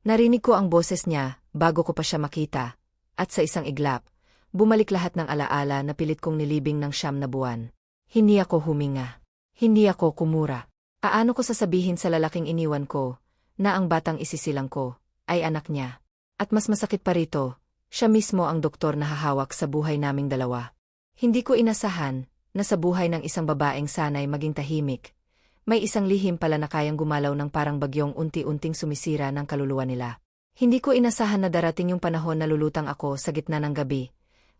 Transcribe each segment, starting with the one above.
Narinig ko ang boses niya bago ko pa siya makita, at sa isang iglap, bumalik lahat ng alaala na pilit kong nilibing ng siyam na buwan. Hindi ako huminga. Hindi ako kumura. Aano ko sasabihin sa lalaking iniwan ko, na ang batang isisilang ko, ay anak niya. At mas masakit pa rito, siya mismo ang doktor na hahawak sa buhay naming dalawa. Hindi ko inasahan, na sa buhay ng isang babaeng sanay maging tahimik, may isang lihim pala na kayang gumalaw ng parang bagyong unti-unting sumisira ng kaluluwa nila. Hindi ko inasahan na darating yung panahon na lulutang ako sa gitna ng gabi,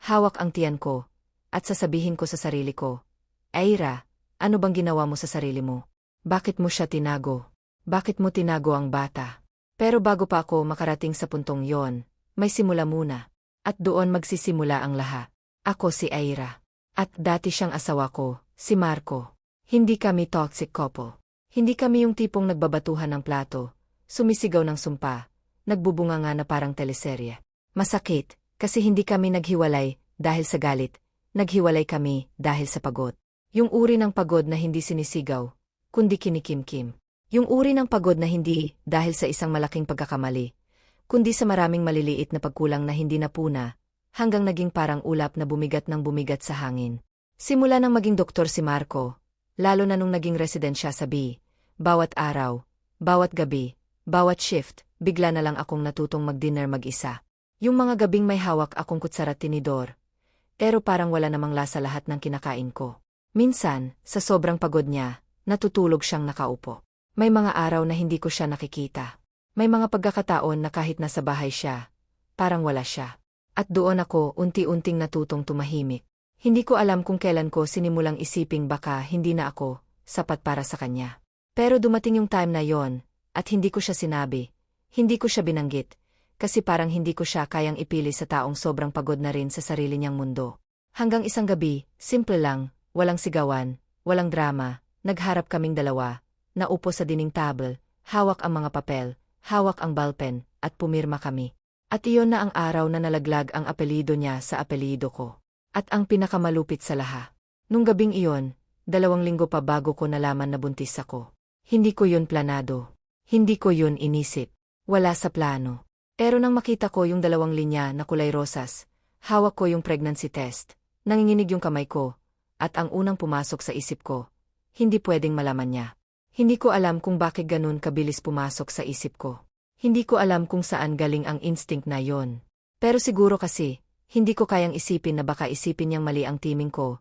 hawak ang tiyan ko, at sasabihin ko sa sarili ko, Aira, ano bang ginawa mo sa sarili mo? Bakit mo siya tinago? Bakit mo tinago ang bata? Pero bago pa ako makarating sa puntong yon, may simula muna. At doon magsisimula ang lahat. Ako si Aira. At dati siyang asawa ko, si Marco. Hindi kami toxic couple. Hindi kami yung tipong nagbabatuhan ng plato, sumisigaw ng sumpa, nagbubunga nga na parang teleserye. Masakit, kasi hindi kami naghiwalay dahil sa galit, naghiwalay kami dahil sa pagod. Yung uri ng pagod na hindi sinisigaw, kundi kinikimkim. Yung uri ng pagod na hindi dahil sa isang malaking pagkakamali, kundi sa maraming maliliit na pagkulang na hindi napuna, hanggang naging parang ulap na bumigat ng bumigat sa hangin. Simula nang maging doktor si Marco, lalo na nung naging resident siya sa B, bawat araw, bawat gabi, bawat shift, bigla na lang akong natutong mag-dinner mag-isa. Yung mga gabing may hawak akong kutsara tinidor, pero parang wala namang lasa lahat ng kinakain ko. Minsan, sa sobrang pagod niya, natutulog siyang nakaupo. May mga araw na hindi ko siya nakikita. May mga pagkakataon na kahit nasa bahay siya, parang wala siya. At doon ako unti-unting natutong tumahimik. Hindi ko alam kung kailan ko sinimulang isiping baka hindi na ako sapat para sa kanya. Pero dumating yung time na yon, at hindi ko siya sinabi. Hindi ko siya binanggit. Kasi parang hindi ko siya kayang ipili sa taong sobrang pagod na rin sa sarili niyang mundo. Hanggang isang gabi, simple lang, walang sigawan, walang drama, nagharap kaming dalawa, naupo sa dining table, hawak ang mga papel, hawak ang ballpen, at pumirma kami. At iyon na ang araw na nalaglag ang apelido niya sa apelido ko. At ang pinakamalupit sa laha. Nung gabing iyon, dalawang linggo pa bago ko nalaman na buntis ako. Hindi ko yun planado. Hindi ko yun inisip. Wala sa plano. Pero nang makita ko yung dalawang linya na kulay rosas, hawak ko yung pregnancy test, nanginginig yung kamay ko, at ang unang pumasok sa isip ko, hindi pwedeng malaman niya. Hindi ko alam kung bakit ganun kabilis pumasok sa isip ko. Hindi ko alam kung saan galing ang instinct na yon. Pero siguro kasi, hindi ko kayang isipin na baka isipin niyang mali ang timing ko,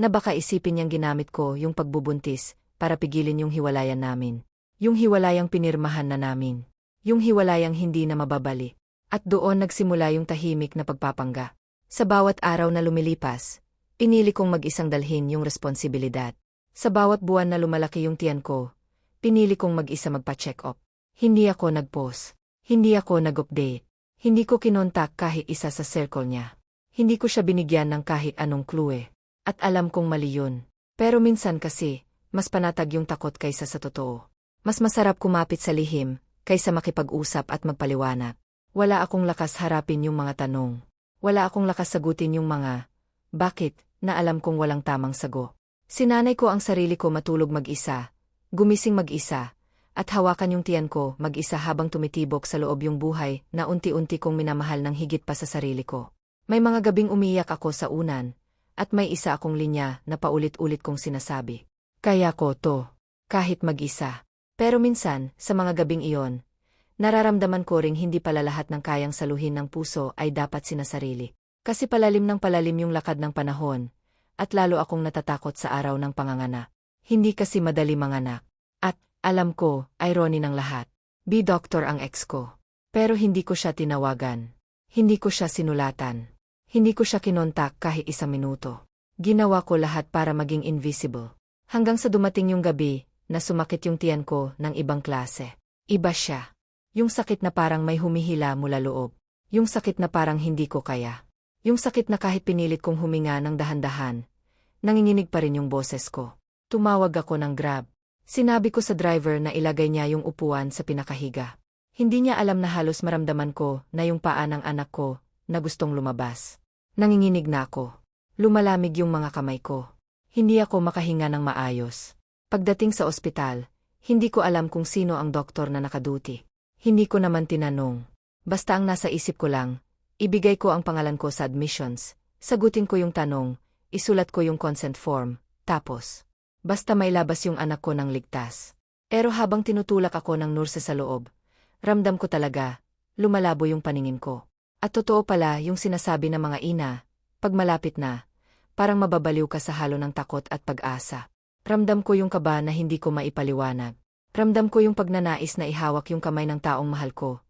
na baka isipin niyang ginamit ko yung pagbubuntis para pigilin yung hiwalayan namin. Yung hiwalayang pinirmahan na namin. Yung hiwalayang hindi na mababali. At doon nagsimula yung tahimik na pagpapangga. Sa bawat araw na lumilipas, pinili kong mag-isang dalhin yung responsibilidad. Sa bawat buwan na lumalaki yung tiyan ko, pinili kong mag-isa magpa-check up. Hindi ako nag-post. Hindi ako nag-update. Hindi ko kinontak kahit isa sa circle niya. Hindi ko siya binigyan ng kahit anong clue. At alam kong mali yun. Pero minsan kasi, mas panatag yung takot kaysa sa totoo. Mas masarap kumapit sa lihim, kaysa makipag-usap at magpaliwanag. Wala akong lakas harapin yung mga tanong. Wala akong lakas sagutin yung mga, bakit, na alam kong walang tamang sago. Sinanay ko ang sarili ko matulog mag-isa, gumising mag-isa, at hawakan yung tiyan ko mag-isa habang tumitibok sa loob yung buhay na unti-unti kong minamahal ng higit pa sa sarili ko. May mga gabing umiyak ako sa unan, at may isa akong linya na paulit-ulit kong sinasabi. Kaya ko to, kahit mag-isa. Pero minsan, sa mga gabing iyon, nararamdaman ko ring hindi pala lahat ng kayang saluhin ng puso ay dapat sinasarili. Kasi palalim ng palalim yung lakad ng panahon, at lalo akong natatakot sa araw ng pangangana. Hindi kasi madali manganak. Alam ko, irony ng lahat. B-doctor ang ex ko. Pero hindi ko siya tinawagan. Hindi ko siya sinulatan. Hindi ko siya kinontak kahit isang minuto. Ginawa ko lahat para maging invisible. Hanggang sa dumating yung gabi, na sumakit yung tiyan ko ng ibang klase. Iba siya. Yung sakit na parang may humihila mula loob. Yung sakit na parang hindi ko kaya. Yung sakit na kahit pinilit kong huminga ng dahan-dahan, nanginginig pa rin yung boses ko. Tumawag ako ng grab. Sinabi ko sa driver na ilagay niya yung upuan sa pinakahiga. Hindi niya alam na halos maramdaman ko na yung paa ng anak ko na gustong lumabas. Nanginginig na ako. Lumalamig yung mga kamay ko. Hindi ako makahinga ng maayos. Pagdating sa ospital, hindi ko alam kung sino ang doktor na nakaduti. Hindi ko naman tinanong. Basta ang nasa isip ko lang, ibigay ko ang pangalan ko sa admissions, sagutin ko yung tanong, isulat ko yung consent form, tapos. Basta may labas yung anak ko ng ligtas. Pero habang tinutulak ako ng nurse sa loob, ramdam ko talaga, lumalabo yung paningin ko. At totoo pala yung sinasabi ng mga ina, pag malapit na, parang mababaliw ka sa halo ng takot at pag-asa. Ramdam ko yung kaba na hindi ko maipaliwanag. Ramdam ko yung pagnanais na ihawak yung kamay ng taong mahal ko,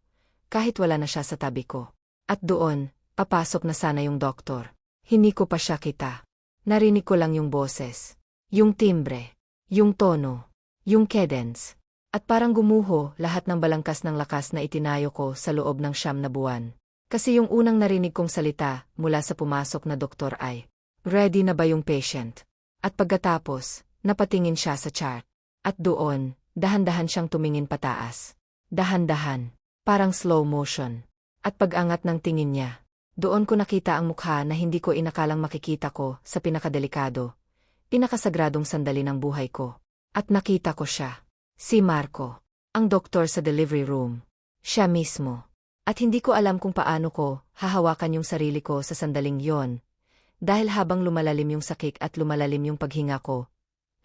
kahit wala na siya sa tabi ko. At doon, papasok na sana yung doktor. Hindi ko pa siya kita. Narinig ko lang yung boses, yung timbre, yung tono, yung cadence. At parang gumuho lahat ng balangkas ng lakas na itinayo ko sa loob ng siyam na buwan. Kasi yung unang narinig kong salita mula sa pumasok na doktor ay, Ready na ba yung patient? At pagkatapos, napatingin siya sa chart. At doon, dahan-dahan siyang tumingin pataas. Dahan-dahan, parang slow motion. At pag-angat ng tingin niya, doon ko nakita ang mukha na hindi ko inakalang makikita ko sa pinakadelikado, pinakasagradong sandali ng buhay ko. At nakita ko siya. Si Marco, ang doktor sa delivery room. Siya mismo. At hindi ko alam kung paano ko hahawakan yung sarili ko sa sandaling yon. Dahil habang lumalalim yung sakik at lumalalim yung paghinga ko,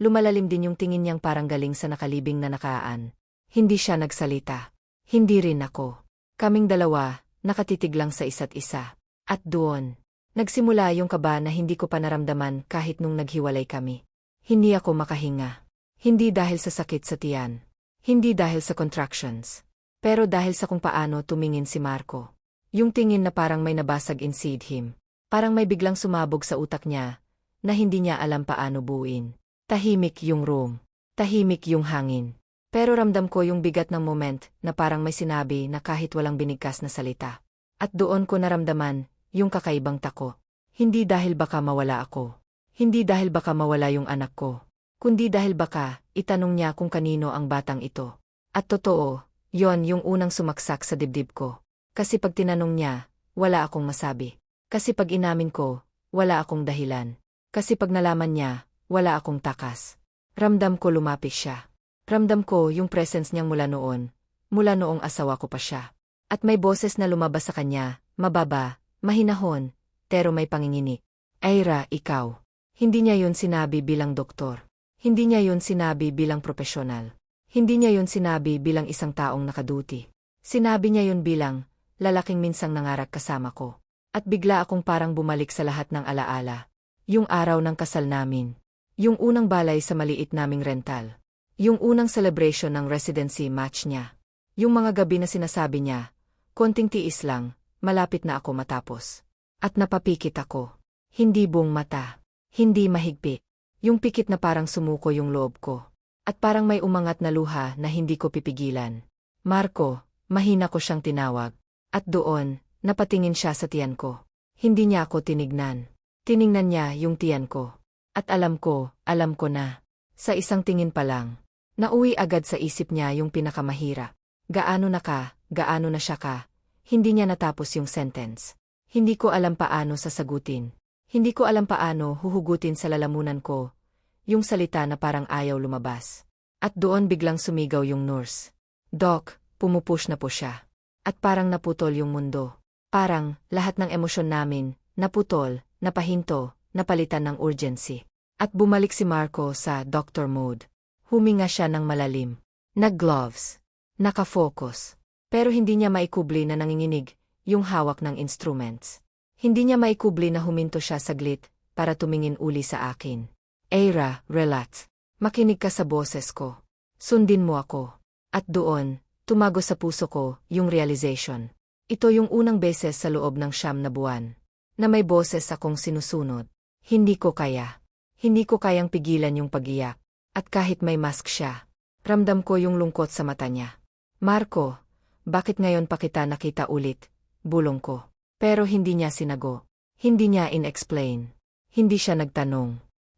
lumalalim din yung tingin niyang parang galing sa nakalibing na nakaan. Hindi siya nagsalita. Hindi rin ako. Kaming dalawa, nakatitig lang sa isa't isa. At doon, nagsimula yung kaba na hindi ko pa naramdaman kahit nung naghiwalay kami. Hindi ako makahinga. Hindi dahil sa sakit sa tiyan. Hindi dahil sa contractions. Pero dahil sa kung paano tumingin si Marco. Yung tingin na parang may nabasag inside him. Parang may biglang sumabog sa utak niya, na hindi niya alam paano buuin. Tahimik yung room. Tahimik yung hangin. Pero ramdam ko yung bigat ng moment na parang may sinabi na kahit walang binigkas na salita. At doon ko naramdaman yung kakaibang tako. Hindi dahil baka mawala ako. Hindi dahil baka mawala yung anak ko. Kundi dahil baka, itanong niya kung kanino ang batang ito. At totoo, yon yung unang sumaksak sa dibdib ko. Kasi pag tinanong niya, wala akong masabi. Kasi pag inamin ko, wala akong dahilan. Kasi pag nalaman niya, wala akong takas. Ramdam ko lumapit siya. Ramdam ko yung presence niyang mula noon, mula noong asawa ko pa siya. At may boses na lumabas sa kanya, mababa, mahinahon, pero may panginginik. Aira, ikaw. Hindi niya yun sinabi bilang doktor. Hindi niya yun sinabi bilang profesional. Hindi niya yun sinabi bilang isang taong nakaduti. Sinabi niya yun bilang, lalaking minsang nangarak kasama ko. At bigla akong parang bumalik sa lahat ng alaala. Yung araw ng kasal namin. Yung unang balay sa maliit naming rental. Yung unang celebration ng residency match niya. Yung mga gabi na sinasabi niya, konting tiis lang, malapit na ako matapos. At napapikit ako. Hindi buong mata. Hindi mahigpit. Yung pikit na parang sumuko yung loob ko. At parang may umangat na luha na hindi ko pipigilan. Marco, mahina ko siyang tinawag. At doon, napatingin siya sa tiyan ko. Hindi niya ako tinignan. Tiningnan niya yung tiyan ko. At alam ko, alam ko na. Sa isang tingin pa lang. Nauwi agad sa isip niya yung pinakamahira. Gaano na ka, gaano na siya ka. Hindi niya natapos yung sentence. Hindi ko alam paano sasagutin. Hindi ko alam paano huhugutin sa lalamunan ko, yung salita na parang ayaw lumabas. At doon biglang sumigaw yung nurse. Doc, pumupush na po siya. At parang naputol yung mundo. Parang, lahat ng emosyon namin, naputol, napahinto, napalitan ng urgency. At bumalik si Marco sa doctor mode. Huminga siya ng malalim. Nag-gloves. Nakafocus. Pero hindi niya maikubli na nanginginig, yung hawak ng instruments. Hindi niya maikubli na huminto siya saglit para tumingin uli sa akin. Eira, relax. Makinig ka sa boses ko. Sundin mo ako. At doon, tumago sa puso ko yung realization. Ito yung unang beses sa loob ng siyam na buwan. Na may boses akong sinusunod. Hindi ko kaya. Hindi ko kayang pigilan yung pagiyak. At kahit may mask siya, ramdam ko yung lungkot sa mata niya. Marco, bakit ngayon pa kita nakita ulit? Bulong ko. Pero hindi niya sinago. Hindi niya in-explain. Hindi siya nagtanong.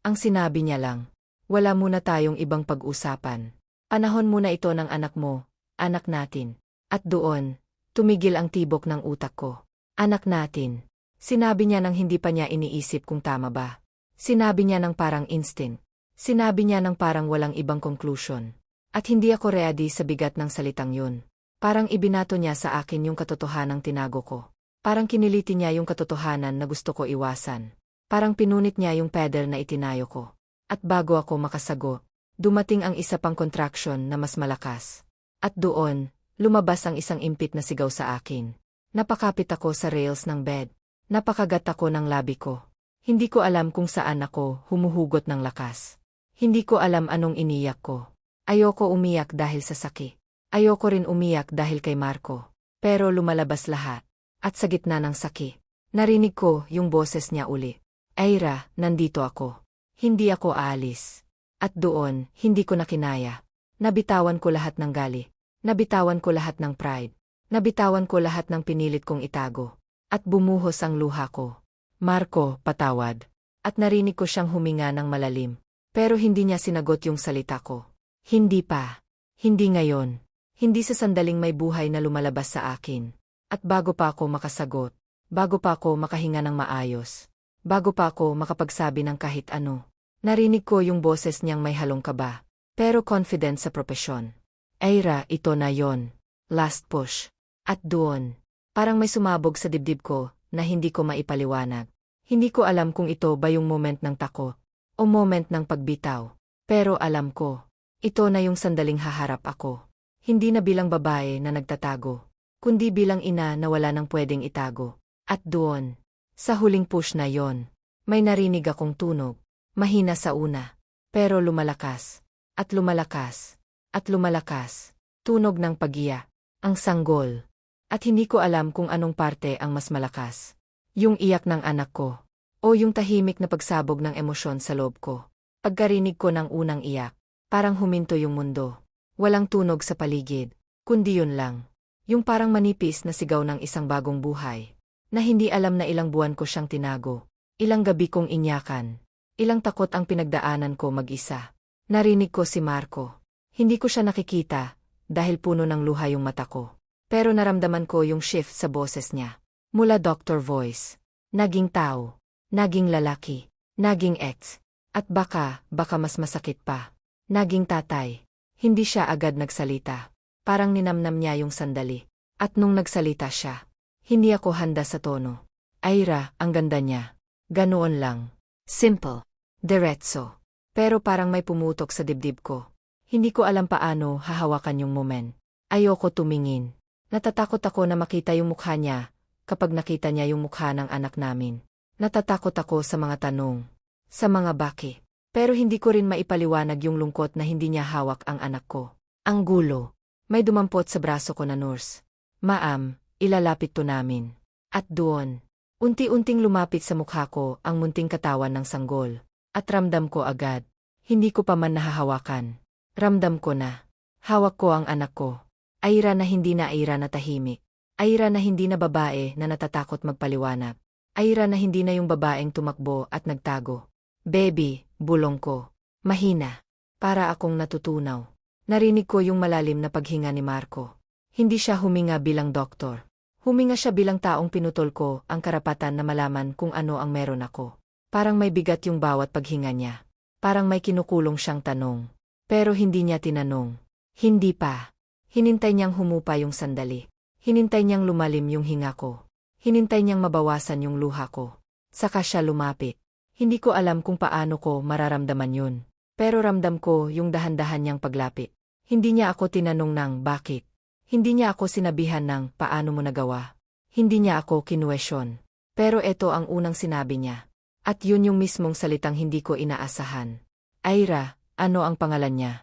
Ang sinabi niya lang, wala muna tayong ibang pag-usapan. Panahon muna ito ng anak mo, anak natin. At doon, tumigil ang tibok ng utak ko. Anak natin. Sinabi niya nang hindi pa niya iniisip kung tama ba. Sinabi niya ng parang instinct. Sinabi niya ng parang walang ibang conclusion. At hindi ako ready sa bigat ng salitang yun. Parang ibinato niya sa akin yung katotohanang tinago ko. Parang kiniliti niya yung katotohanan na gusto ko iwasan. Parang pinunit niya yung pedal na itinayo ko. At bago ako makasago, dumating ang isa pang contraction na mas malakas. At doon, lumabas ang isang impit na sigaw sa akin. Napakapit ako sa rails ng bed. Napakagat ako ng labi ko. Hindi ko alam kung saan ako humuhugot ng lakas. Hindi ko alam anong iniyak ko. Ayoko umiyak dahil sa saki. Ayoko rin umiyak dahil kay Marco. Pero lumalabas lahat. At sa gitna ng saki, narinig ko yung boses niya uli. Aira, nandito ako. Hindi ako aalis. At doon, hindi ko na kinaya. Nabitawan ko lahat ng gali. Nabitawan ko lahat ng pride. Nabitawan ko lahat ng pinilit kong itago. At bumuhos ang luha ko. Marco, patawad. At narinig ko siyang huminga ng malalim. Pero hindi niya sinagot yung salita ko. Hindi pa. Hindi ngayon. Hindi sa sandaling may buhay na lumalabas sa akin. At bago pa ako makasagot, bago pa ako makahinga ng maayos, bago pa ako makapagsabi ng kahit ano, narinig ko yung boses niyang may halong kaba, pero confident sa propesyon. Aira, ito na yon. Last push. At doon, parang may sumabog sa dibdib ko na hindi ko maipaliwanag. Hindi ko alam kung ito ba yung moment ng tako o moment ng pagbitaw. Pero alam ko, ito na yung sandaling haharap ako. Hindi na bilang babae na nagtatago, kundi bilang ina na wala nang pwedeng itago. At doon, sa huling push na yon, may narinig akong tunog, mahina sa una, pero lumalakas, at lumalakas, at lumalakas, tunog ng pagiya, ang sanggol. At hindi ko alam kung anong parte ang mas malakas. Yung iyak ng anak ko, o yung tahimik na pagsabog ng emosyon sa loob ko. Pagkarinig ko ng unang iyak, parang huminto yung mundo. Walang tunog sa paligid, kundi yun lang. Yung parang manipis na sigaw ng isang bagong buhay. Na hindi alam na ilang buwan ko siyang tinago. Ilang gabi kong inyakan. Ilang takot ang pinagdaanan ko mag-isa. Narinig ko si Marco. Hindi ko siya nakikita, dahil puno ng luha yung mata ko. Pero naramdaman ko yung shift sa boses niya. Mula doctor voice. Naging tao. Naging lalaki. Naging ex. At baka, baka mas masakit pa. Naging tatay. Hindi siya agad nagsalita. Parang ninamnam niya yung sandali. At nung nagsalita siya, hindi ako handa sa tono. Aira, ang ganda niya. Ganoon lang. Simple. Diretso. Pero parang may pumutok sa dibdib ko. Hindi ko alam paano hahawakan yung moment. Ayoko tumingin. Natatakot ako na makita yung mukha niya kapag nakita niya yung mukha ng anak namin. Natatakot ako sa mga tanong. Sa mga baki. Pero hindi ko rin maipaliwanag yung lungkot na hindi niya hawak ang anak ko. Ang gulo. May dumampot sa braso ko na nurse. Maam, ilalapit to namin. At doon, unti-unting lumapit sa mukha ko ang munting katawan ng sanggol. At ramdam ko agad. Hindi ko pa man nahahawakan. Ramdam ko na. Hawak ko ang anak ko. Aira na hindi na Aira na tahimik. Aira na hindi na babae na natatakot magpaliwanag. Aira na hindi na yung babaeng tumakbo at nagtago. Baby, bulong ko. Mahina. Para akong natutunaw. Narinig ko yung malalim na paghinga ni Marco. Hindi siya huminga bilang doktor. Huminga siya bilang taong pinutol ko ang karapatan na malaman kung ano ang meron ako. Parang may bigat yung bawat paghinga niya. Parang may kinukulong siyang tanong. Pero hindi niya tinanong. Hindi pa. Hinintay niyang humupa yung sandali. Hinintay niyang lumalim yung hinga ko. Hinintay niyang mabawasan yung luha ko. Saka siya lumapit. Hindi ko alam kung paano ko mararamdaman yun. Pero ramdam ko yung dahan-dahan niyang paglapit. Hindi niya ako tinanong ng bakit. Hindi niya ako sinabihan ng paano mo nagawa. Hindi niya ako kinuwesyon. Pero ito ang unang sinabi niya. At yun yung mismong salitang hindi ko inaasahan. Aira, ano ang pangalan niya?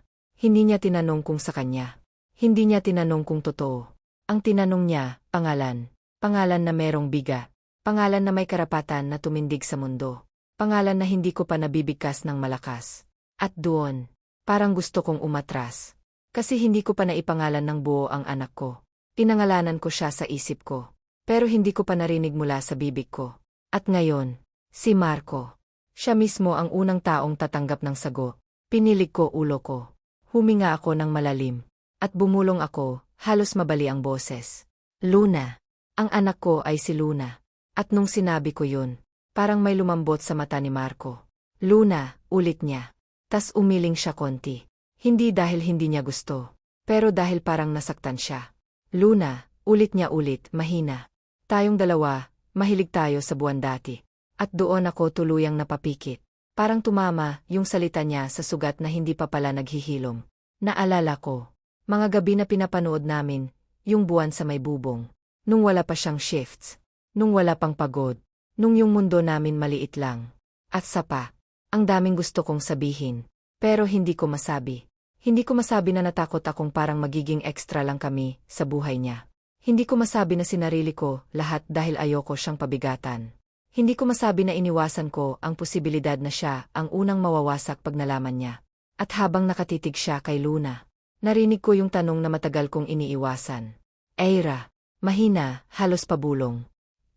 Hindi niya tinanong kung sa kanya. Hindi niya tinanong kung totoo. Ang tinanong niya, pangalan. Pangalan na merong biga. Pangalan na may karapatan na tumindig sa mundo. Pangalan na hindi ko pa nabibigkas ng malakas. At doon, parang gusto kong umatras. Kasi hindi ko pa naipangalan ng buo ang anak ko. Pinangalanan ko siya sa isip ko. Pero hindi ko pa narinig mula sa bibig ko. At ngayon, si Marco. Siya mismo ang unang taong tatanggap ng sago. Pinilig ko ulo ko. Huminga ako ng malalim. At bumulong ako, halos mabali ang boses. Luna. Ang anak ko ay si Luna. At nung sinabi ko yun, parang may lumambot sa mata ni Marco. Luna, ulit niya. Tas umiling siya konti. Hindi dahil hindi niya gusto, pero dahil parang nasaktan siya. Luna, ulit niya ulit, mahina. Tayong dalawa, mahilig tayo sa buwan dati. At doon ako tuluyang napapikit. Parang tumama yung salita niya sa sugat na hindi pa pala naghihilom. Naalala ko, mga gabi na pinapanood namin, yung buwan sa may bubong. Nung wala pa siyang shifts. Nung wala pang pagod. Nung yung mundo namin maliit lang. At sa pa, ang daming gusto kong sabihin. Pero hindi ko masabi. Hindi ko masabi na natakot akong parang magiging extra lang kami sa buhay niya. Hindi ko masabi na sinarili ko lahat dahil ayoko siyang pabigatan. Hindi ko masabi na iniwasan ko ang posibilidad na siya ang unang mawawasak pag nalaman niya. At habang nakatitig siya kay Luna, narinig ko yung tanong na matagal kong iniiwasan. Eira, mahina, halos pabulong.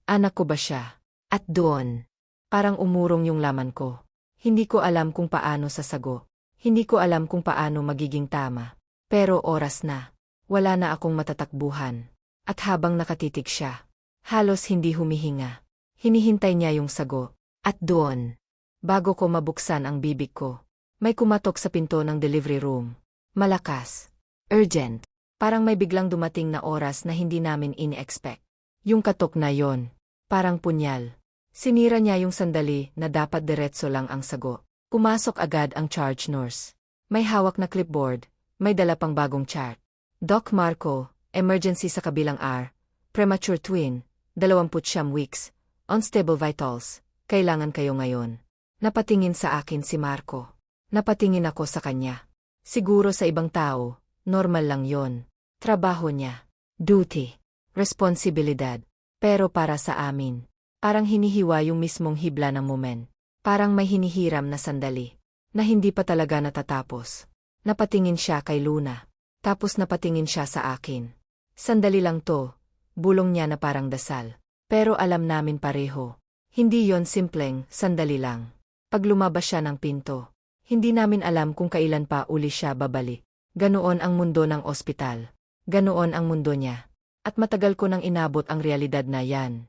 Anak ko ba siya? At doon, parang umurong yung laman ko. Hindi ko alam kung paano sasago. Hindi ko alam kung paano magiging tama. Pero oras na. Wala na akong matatakbuhan. At habang nakatitig siya, halos hindi humihinga. Hinihintay niya yung sago. At doon, bago ko mabuksan ang bibig ko, may kumatok sa pinto ng delivery room. Malakas. Urgent. Parang may biglang dumating na oras na hindi namin ini-expect. Yung katok na yon, parang punyal. Sinira niya yung sandali na dapat diretso lang ang sago. Pumasok agad ang charge nurse. May hawak na clipboard, may dala pang bagong chart. Doc Marco, emergency sa kabilang R, premature twin, 20 weeks, unstable vitals, kailangan kayo ngayon. Napatingin sa akin si Marco. Napatingin ako sa kanya. Siguro sa ibang tao, normal lang yon. Trabaho niya. Duty. Responsibilidad. Pero para sa amin, parang hinihiwa yung mismong hibla ng moment. Parang may hinihiram na sandali. Na hindi pa talaga natatapos. Napatingin siya kay Luna. Tapos napatingin siya sa akin. Sandali lang to. Bulong niya na parang dasal. Pero alam namin pareho. Hindi yon simpleng, sandali lang. Pag lumabas siya ng pinto, hindi namin alam kung kailan pa uli siya babalik. Ganoon ang mundo ng ospital. Ganoon ang mundo niya. At matagal ko nang inabot ang realidad na yan.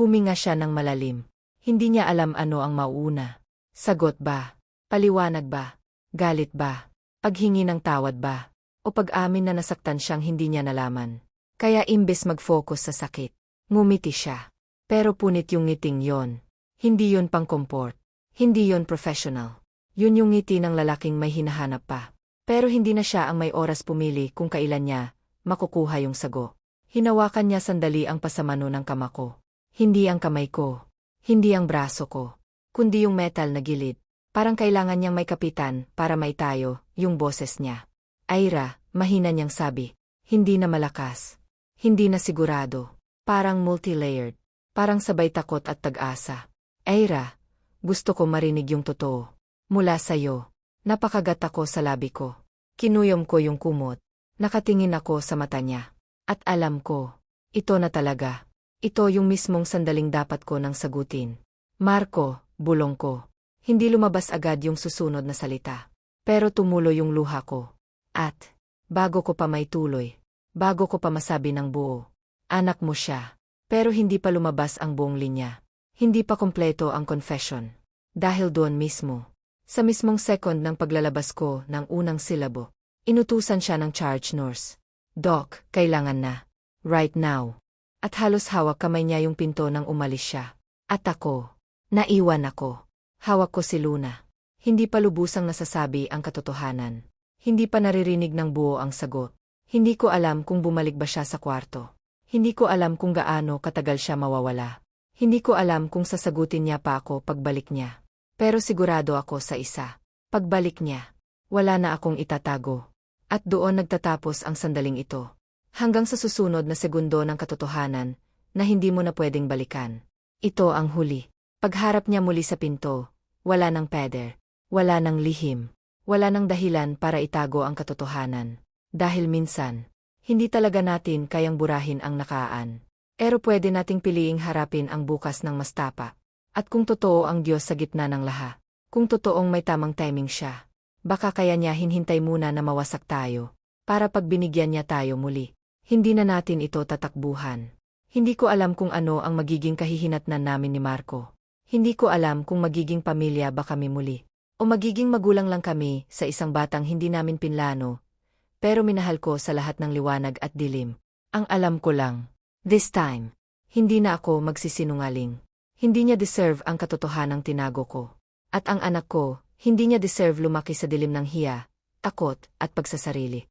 Huminga siya ng malalim. Hindi niya alam ano ang mauuna. Sagot ba? Paliwanag ba? Galit ba? Paghingi ng tawad ba? O pag-amin na nasaktan siyang hindi niya nalaman? Kaya imbes mag-focus sa sakit, ngumiti siya. Pero punit yung ngiting yon. Hindi yon pang comport. Hindi yon professional. Yun yung ngiti ng lalaking may hinahanap pa. Pero hindi na siya ang may oras pumili kung kailan niya makukuha yung sago. Hinawakan niya sandali ang pasamano ng kama ko. Hindi ang kamay ko. Hindi ang braso ko. Kundi yung metal na gilid. Parang kailangan niyang may kapitan para maitayo yung boses niya. Aira, mahina niyang sabi. Hindi na malakas. Hindi na sigurado. Parang multi-layered. Parang sabay takot at tag-asa. Aira, gusto ko marinig yung totoo. Mula sa'yo. Napakagat ako sa labi ko. Kinuyom ko yung kumot. Nakatingin ako sa mata niya. At alam ko, ito na talaga. Ito yung mismong sandaling dapat ko nang sagutin. Marco, bulong ko. Hindi lumabas agad yung susunod na salita. Pero tumulo yung luha ko. At, bago ko pa may tuloy, bago ko pa masabi ng buo, anak mo siya. Pero hindi pa lumabas ang buong linya. Hindi pa kompleto ang confession. Dahil doon mismo, sa mismong second ng paglalabas ko ng unang silabo, inutusan siya ng charge nurse. Doc, kailangan na. Right now. At halos hawak kamay niya yung pinto nang umalis siya. At ako. Naiwan ako. Hawak ko si Luna. Hindi pa lubusang nasasabi ang katotohanan. Hindi pa naririnig ng buo ang sagot. Hindi ko alam kung bumalik ba siya sa kwarto. Hindi ko alam kung gaano katagal siya mawawala. Hindi ko alam kung sasagutin niya pa ako pagbalik niya. Pero sigurado ako sa isa. Pagbalik niya, wala na akong itatago. At doon nagtatapos ang sandaling ito. Hanggang sa susunod na segundo ng katotohanan, na hindi mo na pwedeng balikan. Ito ang huli. Pagharap niya muli sa pinto, wala nang peder, wala nang lihim, wala nang dahilan para itago ang katotohanan. Dahil minsan, hindi talaga natin kayang burahin ang nakaan. Pero pwede nating piliing harapin ang bukas ng mas tapa. At kung totoo ang Diyos sa gitna ng laha, kung totoong may tamang timing siya, Baka kaya niya hinhintay muna na mawasak tayo, para pag binigyan niya tayo muli. Hindi na natin ito tatakbuhan. Hindi ko alam kung ano ang magiging kahihinatnan namin ni Marco. Hindi ko alam kung magiging pamilya ba kami muli. O magiging magulang lang kami sa isang batang hindi namin pinlano. Pero minahal ko sa lahat ng liwanag at dilim. Ang alam ko lang. This time, hindi na ako magsisinungaling. Hindi niya deserve ang katotohanang tinago ko. At ang anak ko, hindi niya deserve lumaki sa dilim ng hiya, takot, at pagsasarili.